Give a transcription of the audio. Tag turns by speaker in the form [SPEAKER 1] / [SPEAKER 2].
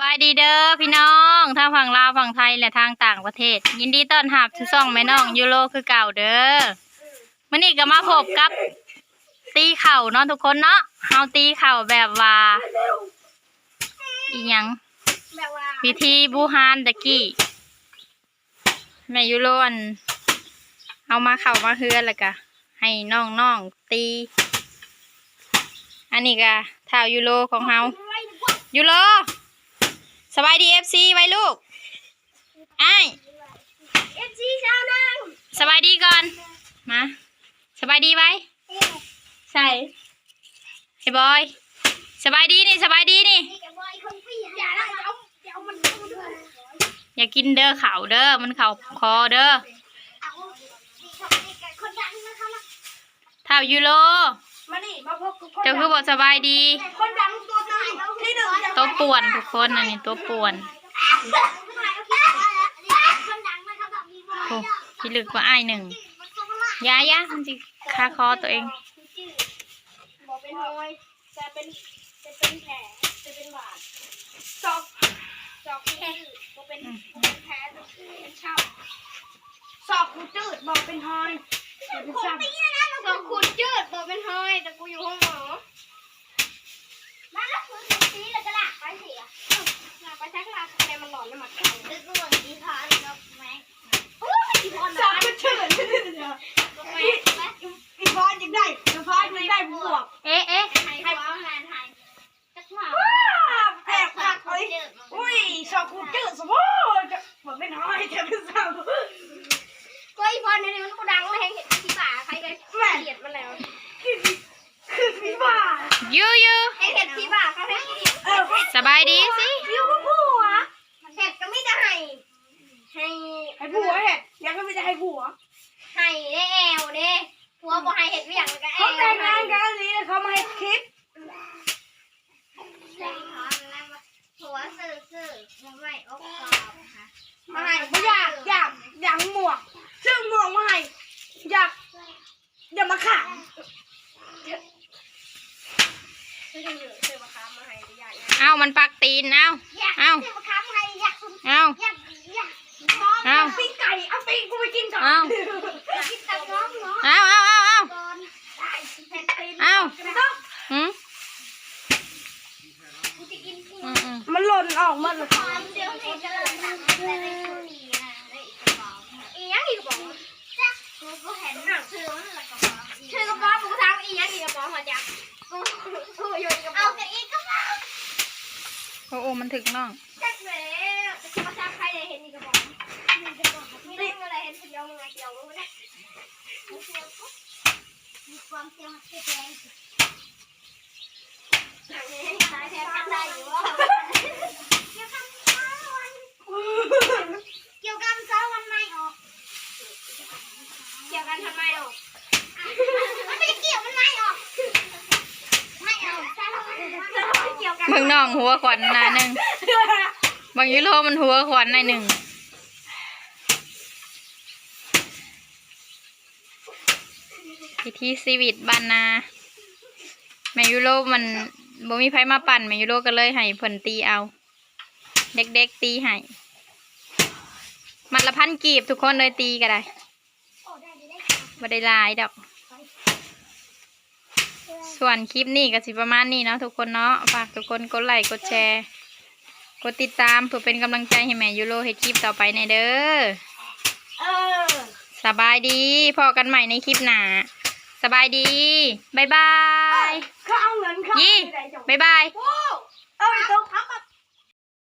[SPEAKER 1] บายดีเด้อพี่น้องทางฝั่งลาวฝั่งไทยและทางต่างประเทศ ยินดีต้อนรับทุกซ่องแม่น้องยูโรคือเก่าเด้อมื่อนี้ก็มาพบกับ ตีเข่าเนาะทุกคนเนาะเฮาตีเข่าแบบว่าอีหยัง
[SPEAKER 2] วิ
[SPEAKER 1] ธีบูฮานตะกี้แม่ยูโรนเอามาเข่ามาเฮือนแล้วก็ให้น้องน้องตี อันนี้ก็เท้ายูโรของเฮายูโร สบายดีเอฟซีไว้ลูกไอ้าย
[SPEAKER 2] เอฟซีชาวนา
[SPEAKER 1] สบายดีก่อน มา สบายดีไว้ ใส่ไอ้บอย สบายดีนี่สบายดีนี่
[SPEAKER 2] นี่แกบอยคนพี่อย่าละเอาเดี๋ยวมันดูด้วย
[SPEAKER 1] อย่ากินเด้อเขาวเด้อ มันเข่าคอเด้อ
[SPEAKER 2] เอานี่ชอบนี่แกคนดังนะคะนะ
[SPEAKER 1] เท่ายูโร
[SPEAKER 2] มานี่มาพบกับคน
[SPEAKER 1] เจ้าคือบอกสบายดี
[SPEAKER 2] คนดังตัวไหนที่หนึ่ง
[SPEAKER 1] ตัวป่วนทุกคนอันนี้ตัวป่วน
[SPEAKER 2] คนดังนะครับแบบมีบอย
[SPEAKER 1] โอ้พี่ลึกว่าไอ้ายหนึ่งยายะมันจิคาคอตัวเอง
[SPEAKER 2] บอกเป็นหอยจะเป็นจะเป็นแผลจะเป็นบาดจอกจอกแผลบอกเป็นแผลเป็นช่ำสอบกูจืดบอกเป็นหอยเป็นซ้ำสอบกูจืดบอกเป็นหอยแต่กูอยู่ห้องหมอมาแล้วคุณตีแล้วก็ลากไปเสียลากไปแท็กลาก อนน้ำมาเข้าดึกด่วนดีพานแล้วแม็กโอ้ยดีพานสอบกูจืดอีพานยังได้อีพานยังได้บวก
[SPEAKER 1] เอ๊ะเอ๊ะ
[SPEAKER 2] ให้ให้ว้าวแทนให้จักหวาแตกหักเลยอุ้ยสอบกูจืดสมมติบอกเป็นหอยจะเป็นซ้ำ ก็อีพอนนี่มันก็ดังเลยเห็นพี่บ่าใครก็เกลียดมันแล้วคือพี่บ่า
[SPEAKER 1] ยูยู
[SPEAKER 2] เห็นพี่บ่าเขาให้เกลียดเออ
[SPEAKER 1] สบายดีสิ
[SPEAKER 2] ยูผัวเห็ดก็ไม่ได้ให้ให้ให้ผัวเห็ด ยังก็ไม่ได้ให้ผัวให้ได้แอวเด้ผัวบอกให้เห็ดเวียงก็แอวเขาแต่งงานกันนี้เขามาให้คลิปผัวสื่อสื่อมาไม่อกกอบค่ะมาให้ไม่อยากอยากอยากหมวกซึ่งหมวกมาให้อยากอย่ามาขายซื้อกันอยู่ซื้อมาค้ามาให้อยาก
[SPEAKER 1] เอามันปักตีนเอา
[SPEAKER 2] อยาก
[SPEAKER 1] เอ้า
[SPEAKER 2] ซื้อมาค้ามาให้อยากซื้อ
[SPEAKER 1] เอา
[SPEAKER 2] อยากอยาก
[SPEAKER 1] เอ้า
[SPEAKER 2] ปิ้งไก่เอาปิ้ง กูไปกินก่อน
[SPEAKER 1] เอ้า
[SPEAKER 2] กินกับน้องเนาะ
[SPEAKER 1] เอาเอาเอาเอา
[SPEAKER 2] ก่อนได้เผ็ดตีน
[SPEAKER 1] เอ้า
[SPEAKER 2] ไม่ต้อง
[SPEAKER 1] หืม
[SPEAKER 2] กูจะกินพี่
[SPEAKER 1] อืมอืม
[SPEAKER 3] มันหล่นออกหมาเลย
[SPEAKER 2] ตอนเดียวกูจะเลยสั่งแต่ในช่วงนี้นะในอีกกระเป๋าอีหยังอีกกระเป๋าจ้ะกูก็เห็นหนังซื้อมันละกระเป๋าซื้อกระเป๋ากูทำอีหยังอีกกระเป๋ามาจ้ะกูกูอยู่อีกกระเป๋าเอาแต่อีกกระเป๋า
[SPEAKER 1] โอ้โอ้มันถึกน้อง
[SPEAKER 2] เดียวมึงไงเดียวมึงนะมีความเสียวหักแรงหาแทนกันได้อยู่ว่าเกี่ยวกันเช้าวันไม่ออกเกี่ยวกันทำไมออกมันไม่ได้เกี่ยวมันไม่ออกไม่ออกใช่เกี่ยวกัน
[SPEAKER 1] เบิ่งน้องหัวขวัญหนาหนึ่งบางยูโรมันหัวขวัญในหนึ่ง พิธีชีวิตบ้านนาแมยูโรมันบ่มีไผมาปั่นแมยูโรก็เลยให้เพิ่นตีเอา เด็กๆตีให้มันละพันกีบทุกคนเลยตีก็ได้บ่ได้ลายดอก ส่วนคลิปนี้ก็สิประมาณนี้เนาะทุกคนเนาะฝากทุกคนกดไลค์กดแชร์กดติดตามเพื่อเป็นกำลังใจให้แม่ยูโรให้คลิปต่อไปในเด้อ สบายดีพอกันใหม่ในคลิปหนาสบายดีบายบาย
[SPEAKER 3] เขาเอาเงินเขา
[SPEAKER 1] ยี่
[SPEAKER 3] บายบาย เอา
[SPEAKER 1] ไปตัว
[SPEAKER 2] เขามา